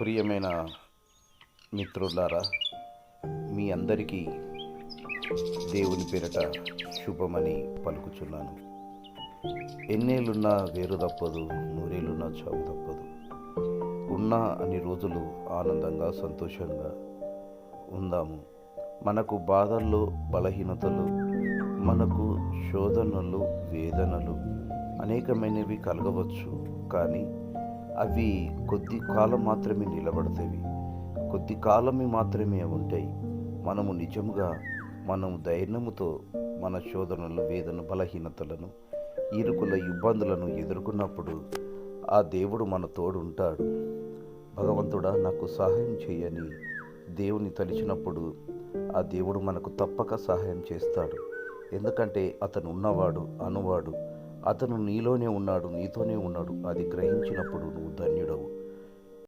ప్రియమైన మిత్రులారా మీ అందరికీ దేవుని పేరట శుభమని పలుకుచున్నాను. ఎన్నేళ్ళున్నా వేరు తప్పదు నూరేళ్ళున్నా చావు తప్పదు. ఉన్న అన్ని రోజులు ఆనందంగా సంతోషంగా ఉందాము. మనకు బాధల్లో బలహీనతలు మనకు శోధనలు వేదనలు అనేకమైనవి కలగవచ్చు కానీ అవి కొద్ది కాలం మాత్రమే నిలబడతాయి కొద్ది కాలమే మాత్రమే ఉంటాయి. మనము నిజముగా మనం ధైర్యముతో మన శోధనలు వేదన బలహీనతలను ఇరుకుల ఇబ్బందులను ఎదుర్కొన్నప్పుడు ఆ దేవుడు మన తోడు ఉంటాడు భగవంతుడా నాకు సహాయం చేయని దేవుని తలిచినప్పుడు ఆ దేవుడు మనకు తప్పక సహాయం చేస్తాడు. ఎందుకంటే అతను ఉన్నవాడు అనువాడు అతను నీలోనే ఉన్నాడు నీతోనే ఉన్నాడు. అది గ్రహించినప్పుడు నువ్వు ధన్యుడవు.